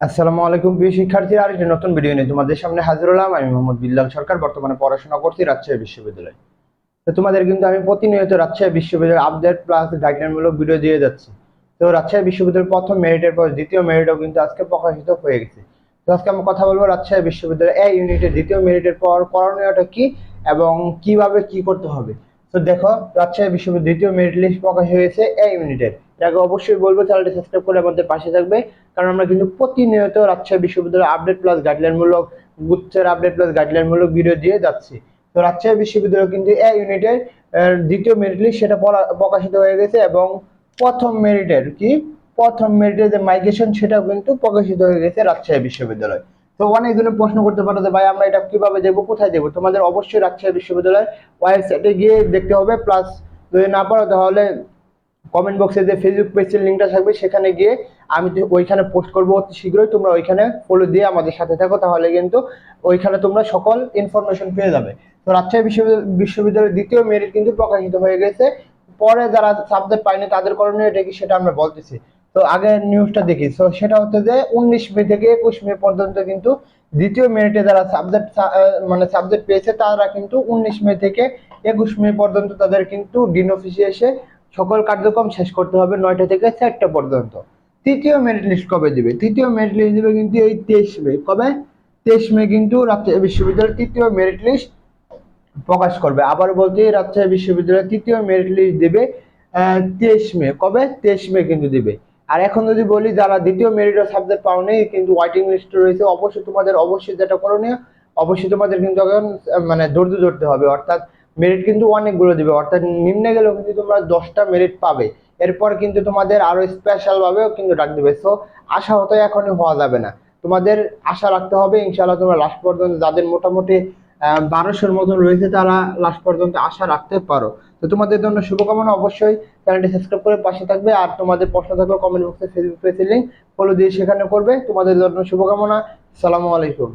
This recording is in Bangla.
আসসালামু আলাইকুম প্রিয় শিক্ষার্থীরা আরেকটি নতুন ভিডিও নিয়ে তোমাদের সামনে হাজির হলাম। আমি মোহাম্মদ বিল্লাল সরকার, বর্তমানে পড়াশোনা করছি রাজশাহী বিশ্ববিদ্যালয়ে। তো তোমাদের কিন্তু আমি প্রতিনিয়ত রাজশাহী বিশ্ববিদ্যালয়ের আপডেট প্লাস গাইডলাইনমূলক ভিডিও দিয়ে যাচ্ছি। তো রাজশাহী বিশ্ববিদ্যালয়ের প্রথম মেরিটের পর দ্বিতীয় মেরিটও কিন্তু আজকে প্রকাশিত হয়ে গেছে। তো আজকে আমি কথা বলব রাজশাহী বিশ্ববিদ্যালয়ের এই ইউনিটের দ্বিতীয় মেরিটের পর করণীয়টা কি এবং কীভাবে কি করতে হবে। তো দেখো, রাজশাহী বিশ্ববিদ্যালয়ের দ্বিতীয় মেরিট লিস্ট প্রকাশ হয়েছে এই ইউনিটের এটাকে অবশ্যই বলব চ্যানেলটি সাবস্ক্রাইব করে আমাদের পাশে থাকবে। কারণ আমরা কিন্তু প্রতিনিয়ত রাজশাহী বিশ্ববিদ্যালয়ের আপডেট প্লাস গাইডলাইনমূলক গুচ্ছের আপডেট প্লাস গাইডলাইনমূলক ভিডিও দিয়ে যাচ্ছি। তো রাজশাহী বিশ্ববিদ্যালয় কিন্তু এ ইউনিটের দ্বিতীয় মেরিট লিস্ট সেটা প্রকাশিত হয়ে গেছে এবং প্রথম মেরিটের কি? প্রথম মেরিটের যে মাইগ্রেশন সেটাও কিন্তু প্রকাশিত হয়ে গেছে রাজশাহী বিশ্ববিদ্যালয়। তো অনেকজনে প্রশ্ন করতে পারো যে ভাই আমরা এটা কীভাবে দেবো, কোথায় দেবো? তোমাদের অবশ্যই রাজশাহী বিশ্ববিদ্যালয়ের ওয়েবসাইটে গিয়ে দেখতে হবে প্লাস যদি না পারো তাহলে কমেন্ট বক্সে যে ফেসবুক পেজের লিঙ্কটা থাকবে, সেখানে গিয়ে আমি ওইখানে পোস্ট করব অতি শীঘ্রই। তোমরা ওইখানে ফলো দিয়ে আমাদের সাথে থাকো, তাহলে কিন্তু ওইখানে তোমরা সকল ইনফরমেশন পেয়ে যাবে। তো রাজশাহী বিশ্ববিদ্যালয় বিশ্ববিদ্যালয়ের দ্বিতীয় মেরিট কিন্তু প্রকাশিত হয়ে গেছে। পরে যারা সাবজেক্ট পায়নি, তাদের করণীয় এটা কি সেটা আমরা বলতেছি। তো আগে নিউজটা দেখি। তো সেটা হচ্ছে যে উনিশ মে থেকে একুশ মে পর্যন্ত কিন্তু দ্বিতীয় মেরিটে যারা সাবজেক্ট মানে সাবজেক্ট পেয়েছে, তারা কিন্তু উনিশ মে থেকে একুশ মে পর্যন্ত তাদের কিন্তু ডিন অফিসে এসে সকল কার্যক্রম শেষ করতে হবে নয়টা থেকে চারটা পর্যন্ত। তৃতীয় মেরিট লিস্ট কবে দিবে? তৃতীয় মেরিট লিস্ট দিবে কিন্তু এই তেইশ মে। কবে? তেইশ মে কিন্তু রাজশাহী বিশ্ববিদ্যালয়ের তৃতীয় মেরিট লিস্ট প্রকাশ করবে। আবার বলতে রাজশাহী বিশ্ববিদ্যালয়ের তৃতীয় মেরিট লিস্ট দেবে তেইশ মে। কবে? তেইশ মে কিন্তু দিবে। আর এখন যদি বলি, যারা দ্বিতীয় মেরিট সাবজেক্ট পাওনি, কিন্তু ওয়াইটিং লিস্ট রয়েছে, অবশ্যই তোমাদের, অবশ্যই যেটা করণীয়, অবশ্যই তোমাদের কিন্তু মানে ধৈর্য ধরতে হবে। অর্থাৎ মেরিট কিন্তু অনেকগুলো দিবে। অর্থাৎ নিম্নে গেলেও কিন্তু তোমরা দশটা মেরিট পাবে। এরপর কিন্তু তোমাদের আরও স্পেশাল ভাবেও কিন্তু ডাক দিবে। সো আশা হতো এখনই হওয়া যাবে না। তোমাদের আশা রাখতে হবে, ইনশাআল্লাহ তোমরা লাস্ট পর্যন্ত যাদের মোটামুটি বারোশোর মতন রয়েছে তারা লাস্ট পর্যন্ত আশা রাখতে পারো। তো তোমাদের জন্য শুভকামনা অবশ্যই। চ্যানেলটি সাবস্ক্রাইব করে পাশে থাকবে। আর তোমাদের প্রশ্ন থাকলে কমেন্ট বক্সে ফেসবুক পেজের লিঙ্ক ফলো দিয়ে সেখানে করবে। তোমাদের জন্য শুভকামনা। সালামু আলাইকুম।